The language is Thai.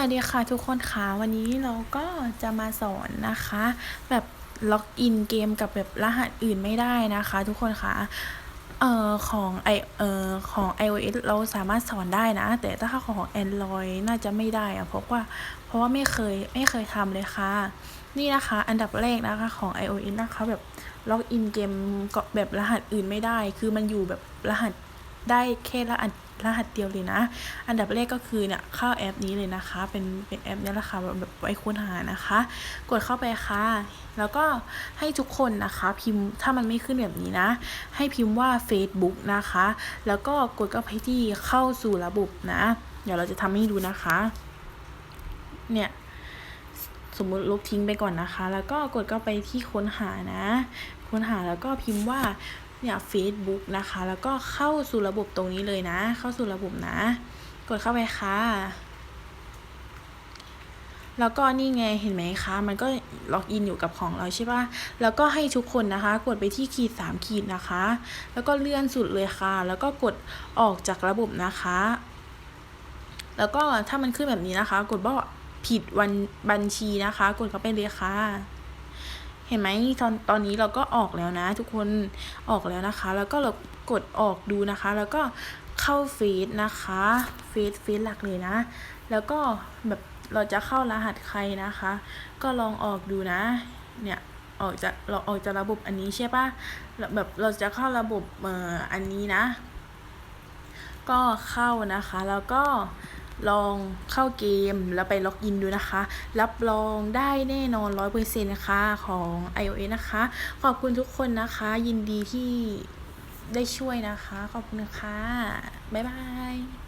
วัสดีค่ะทุกคนค่ะวันนี้เราก็จะมาสอนนะคะ แบบล็อกอินเกมกับแบบรหัสอื่นไม่ได้นะคะ ทุกคนค่ะเอ่อของไอเอ่อของ iOS เราสามารถสอนได้นะ แต่ถ้าของ Android น่าจะไม่ได้อะเพราะว่าเพราะว่าไม่เคยไม่เคยทำเลยค่ะ นี่นะคะอันดับแรกนะคะของ iOS นะคะแบบล็อกอินเกมก็แบบรหัสอื่นไม่ได้ คือมันอยู่แบบรหัสได้แค่รหัส รหัสเดียวเลยนะ อันดับแรกก็คือเนี่ยเข้าแอปนี้เลยนะคะ เป็นเป็นแอปนี้แหละค่ะแบบแบบไว้ค้นหานะคะ กดเข้าไปค่ะ แล้วก็ให้ทุกคนนะคะพิมพ์ถ้ามันไม่ขึ้นแบบนี้นะ ให้พิมพ์ว่า Facebook นะคะ แล้วก็กดเข้าไปที่เข้าสู่ระบบนะ เดี๋ยวเราจะทำให้ดูนะคะ เนี่ยสมมุติลบทิ้งไปก่อนนะคะ แล้วก็กดเข้าไปที่ค้นหานะ ค้นหาแล้วก็พิมพ์ว่า เนี่ย Facebook นะคะ แล้วก็เข้าสู่ระบบตรงนี้เลยนะ เข้าสู่ระบบนะ กดเข้าไปค่ะแล้วก็นี่ไงเห็นไหมคะ มันก็ล็อกอินอยู่กับของเราใช่ปะแล้วก็ให้ทุกคนนะคะ กดไปที่ขีดสามขีดนะคะ แล้วก็เลื่อนสุดเลยค่ะ แล้วก็กดออกจากระบบนะคะ แล้วก็ถ้ามันขึ้นแบบนี้นะคะ กดว่าผิดวันบัญชีนะคะ กดเข้าไปเลยค่ะ เห็นไหมตอนตอนนี้เราก็ออกแล้วนะ ทุกคนออกแล้วนะคะ แล้วก็เรากดออกดูนะคะ แล้วก็เข้าเฟซนะคะฟซเฟซหลักเลยนะ แล้วก็แบบเราจะเข้ารหัสใครนะคะ ก็ลองออกดูนะ เนี่ยออกจากเราออกจากระบบอันนี้ใช่ปะแบบเราจะเข้าระบบเอ่ออันนี้นะ ก็เข้านะคะแล้วก็ ลองเข้าเกมแล้วไปล็อกอินดูนะคะ รับรองได้แน่นอนร้อยเปอร์เซ็นต์นะคะของ iOS นะคะ ขอบคุณทุกคนนะคะ ยินดีที่ได้ช่วยนะคะ ขอบคุณค่ะ บ๊ายบาย